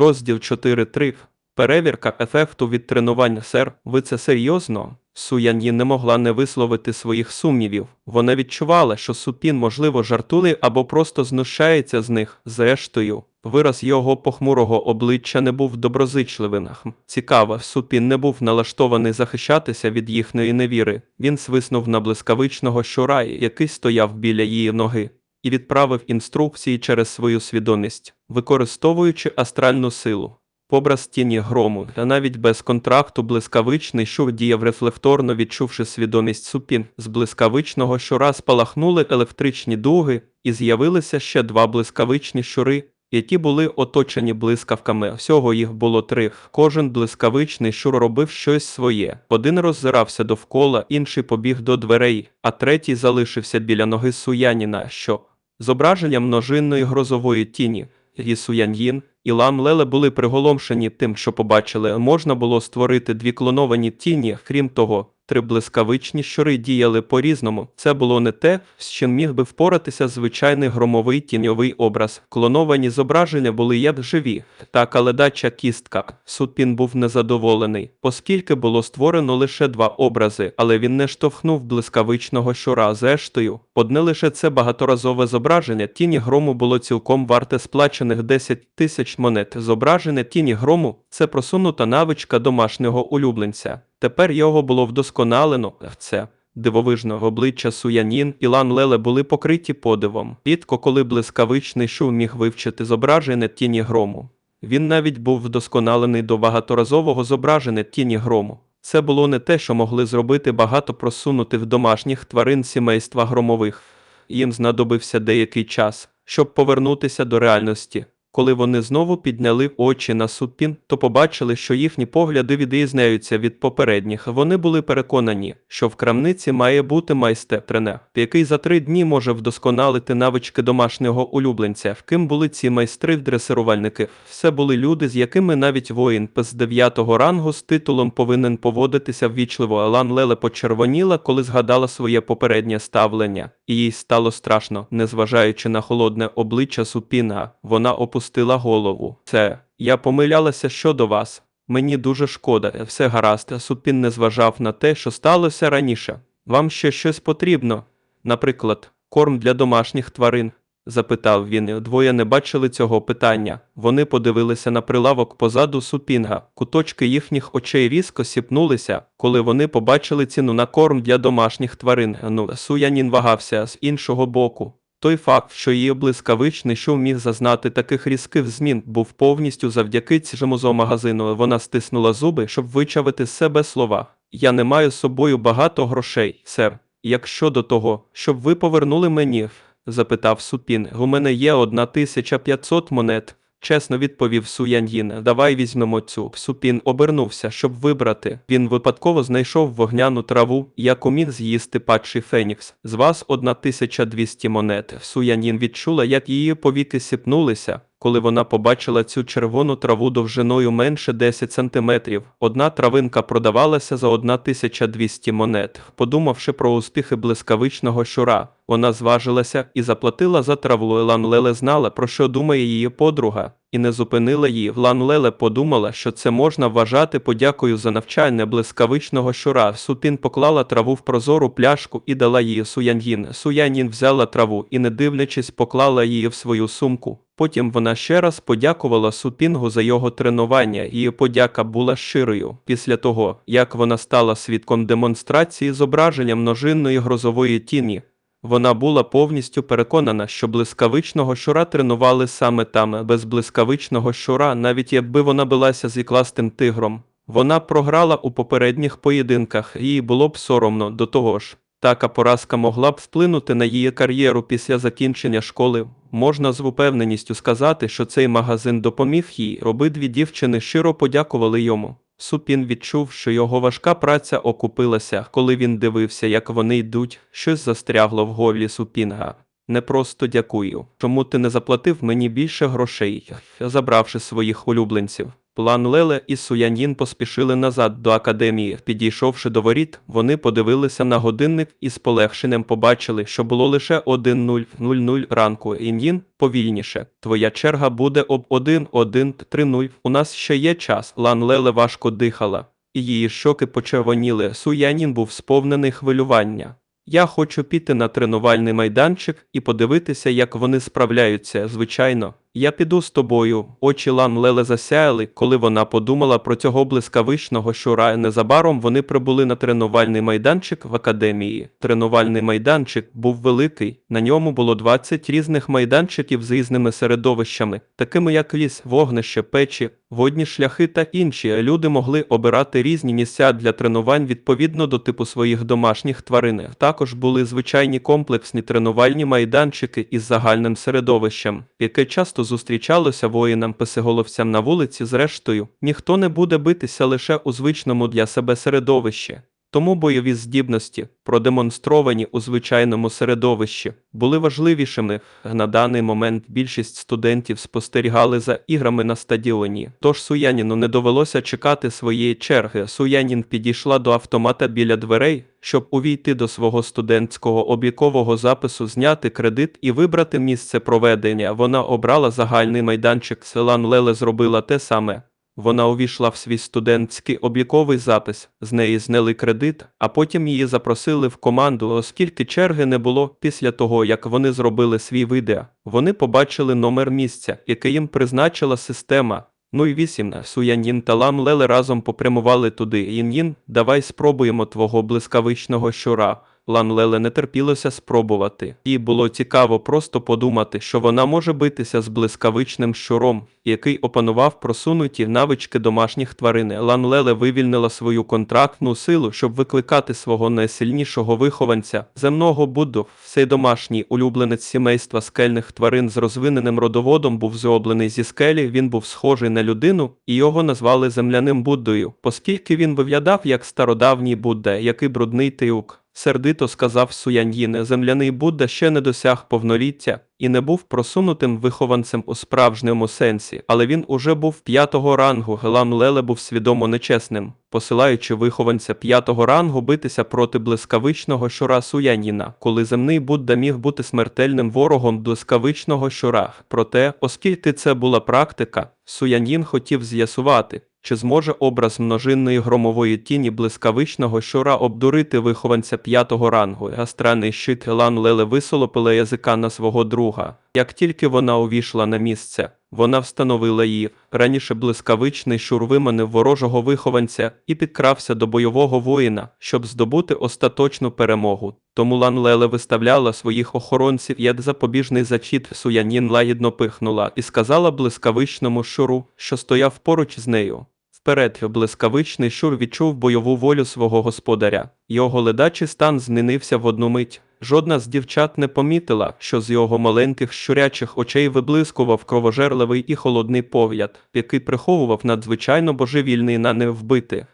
Розділ 4.3. Перевірка ефекту від тренування сер. Ви це серйозно? Суян'ї не могла не висловити своїх сумнівів. Вона відчувала, що Супін, можливо, жартує або просто знущається з них. Зрештою, вираз його похмурого обличчя не був доброзичливим. Цікаво, Супін не був налаштований захищатися від їхньої невіри. Він свиснув на блискавичного щура, який стояв біля її ноги і відправив інструкції через свою свідомість, використовуючи астральну силу. Побраз тіні грому, та навіть без контракту блискавичний щур діяв рефлекторно, відчувши свідомість супін. З блискавичного щора спалахнули електричні дуги, і з'явилися ще два блискавичні щури, які були оточені блискавками. Всього їх було три. Кожен блискавичний щур робив щось своє. Один роззирався довкола, інший побіг до дверей, а третій залишився біля ноги Суяніна, що зображення множинної грозової тіні. Гі Суяньїн і Лам Леле були приголомшені тим, що побачили. Можна було створити дві клоновані тіні. Крім того, три блискавичні щури діяли по-різному. Це було не те, з чим міг би впоратися звичайний громовий тіньовий образ. Клоновані зображення були як живі, так але дача кістка. Сутпін був незадоволений, оскільки було створено лише два образи, але він не штовхнув блискавичного щура зрештою. Одне лише це багаторазове зображення тіні грому було цілком варте сплачених 10 тисяч монет. Зображення тіні грому це просунута навичка домашнього улюбленця. Тепер його було вдосконалено це. Дивовижного обличчя Суянін і Лан Леле були покриті подивом. Рідко коли блискавичний шум міг вивчити зображення тіні грому. Він навіть був вдосконалений до багаторазового зображення тіні грому. Це було не те, що могли зробити багато просунутих домашніх тварин сімейства громових. Їм знадобився деякий час, щоб повернутися до реальності. Коли вони знову підняли очі на супін, то побачили, що їхні погляди відрізняються від попередніх. Вони були переконані, що в крамниці має бути майстер-тренер, який за три дні може вдосконалити навички домашнього улюбленця. В Ким були ці майстри-дресирувальники? Все були люди, з якими навіть воїн з дев'ятого рангу з титулом повинен поводитися ввічливо. Алан Леле почервоніла, коли згадала своє попереднє ставлення, і їй стало страшно, незважаючи на холодне обличчя супіна. Вона опустила голову. Це я помилялася щодо вас. Мені дуже шкода, все гаразд. Супін не зважав на те, що сталося раніше. Вам ще щось потрібно? Наприклад, корм для домашніх тварин? запитав він. Двоє не бачили цього питання. Вони подивилися на прилавок позаду супінга. Куточки їхніх очей різко сіпнулися, коли вони побачили ціну на корм для домашніх тварин. Ну, Суянін вагався з іншого боку. Той факт, що її блискавичний шум міг зазнати таких різких змін, був повністю завдяки цьому зоомагазину. Вона стиснула зуби, щоб вичавити з себе слова. Я не маю з собою багато грошей, сер. Якщо до того, щоб ви повернули мені? запитав Супін. У мене є одна тисяча п'ятсот монет. Чесно відповів Суяньїн. Давай візьмемо цю. Супін обернувся, щоб вибрати. Він випадково знайшов вогняну траву, яку міг з'їсти падший Фенікс. З вас одна тисяча двісті монет. Суянін відчула, як її повіки сіпнулися. Коли вона побачила цю червону траву довжиною менше 10 сантиметрів, одна травинка продавалася за 1200 монет. Подумавши про успіхи блискавичного щура, вона зважилася і заплатила за траву. Елан Леле знала, про що думає її подруга, і не зупинила її. Лан Леле подумала, що це можна вважати подякою за навчання блискавичного щура. Супін поклала траву в прозору пляшку і дала її Суяньїн. Суяньїн взяла траву і, не дивлячись, поклала її в свою сумку. Потім вона ще раз подякувала Супінгу за його тренування, її подяка була щирою. Після того, як вона стала свідком демонстрації зображення множинної грозової тіні, вона була повністю переконана, що блискавичного щура тренували саме там, без блискавичного щура, навіть якби вона билася з ікластим тигром. Вона програла у попередніх поєдинках, їй було б соромно до того ж. Така поразка могла б вплинути на її кар'єру після закінчення школи. Можна з упевненістю сказати, що цей магазин допоміг їй. Обидві дівчини щиро подякували йому. Супін відчув, що його важка праця окупилася, коли він дивився, як вони йдуть, щось застрягло в горлі Супінга. Не просто дякую. Чому ти не заплатив мені більше грошей, забравши своїх улюбленців? План Леле і Суянін поспішили назад до академії. Підійшовши до воріт, вони подивилися на годинник і з полегшенням побачили, що було лише 1.000 ранку. Ін'їн повільніше. Твоя черга буде об 1.1.30. У нас ще є час. Лан Леле важко дихала, і її щоки почервоніли. Суянін був сповнений хвилювання. Я хочу піти на тренувальний майданчик і подивитися, як вони справляються. Звичайно, я піду з тобою. Очі Лан Леле засяяли, коли вона подумала про цього блискавичного щура. Незабаром вони прибули на тренувальний майданчик в академії. Тренувальний майданчик був великий. На ньому було 20 різних майданчиків з різними середовищами, такими як ліс, вогнище, печі, водні шляхи та інші. Люди могли обирати різні місця для тренувань відповідно до типу своїх домашніх тварин. Також були звичайні комплексні тренувальні майданчики із загальним середовищем, яке часто зустрічалося воїнам писиголовцям на вулиці. Зрештою, ніхто не буде битися лише у звичному для себе середовищі. Тому бойові здібності, продемонстровані у звичайному середовищі, були важливішими. На даний момент більшість студентів спостерігали за іграми на стадіоні. Тож Суяніну не довелося чекати своєї черги. Суянін підійшла до автомата біля дверей, щоб увійти до свого студентського облікового запису, зняти кредит і вибрати місце проведення. Вона обрала загальний майданчик. Селан Леле зробила те саме. Вона увійшла в свій студентський обліковий запис, з неї зняли кредит, а потім її запросили в команду, оскільки черги не було після того, як вони зробили свій видео. Вони побачили номер місця, яке їм призначила система. Ну і вісім Суянін та Лам Леле разом попрямували туди. Ін'їн, давай спробуємо твого блискавичного щура. Лан Леле не терпілося спробувати. Їй було цікаво просто подумати, що вона може битися з блискавичним щуром, який опанував просунуті навички домашніх тварин. Лан Леле вивільнила свою контрактну силу, щоб викликати свого найсильнішого вихованця, земного Будду. Цей домашній улюбленець сімейства скельних тварин з розвиненим родоводом був зроблений зі скелі. Він був схожий на людину, і його назвали земляним Буддою, оскільки він виглядав як стародавній Будда, який брудний тиук. Сердито сказав Суяньїн, земляний Будда ще не досяг повноліття і не був просунутим вихованцем у справжньому сенсі, але він уже був п'ятого рангу. Гелам Леле був свідомо нечесним, посилаючи вихованця п'ятого рангу битися проти блискавичного щура Суяніна, коли земний Будда міг бути смертельним ворогом блискавичного щура. Проте, оскільки це була практика, Суянін хотів з'ясувати. Чи зможе образ множинної громової тіні блискавичного щура обдурити вихованця п'ятого рангу? Гастраний щит Лан Леле висолопила язика на свого друга. Як тільки вона увійшла на місце, вона встановила її. Раніше блискавичний щур виманив ворожого вихованця і підкрався до бойового воїна, щоб здобути остаточну перемогу. Тому Лан Леле виставляла своїх охоронців як запобіжний зачіт. Суянін лагідно пихнула і сказала блискавичному щуру, що стояв поруч з нею. Вперед, блискавичний щур відчув бойову волю свого господаря. Його ледачий стан змінився в одну мить. Жодна з дівчат не помітила, що з його маленьких щурячих очей виблискував кровожерливий і холодний погляд, який приховував надзвичайно божевільний на не вбити.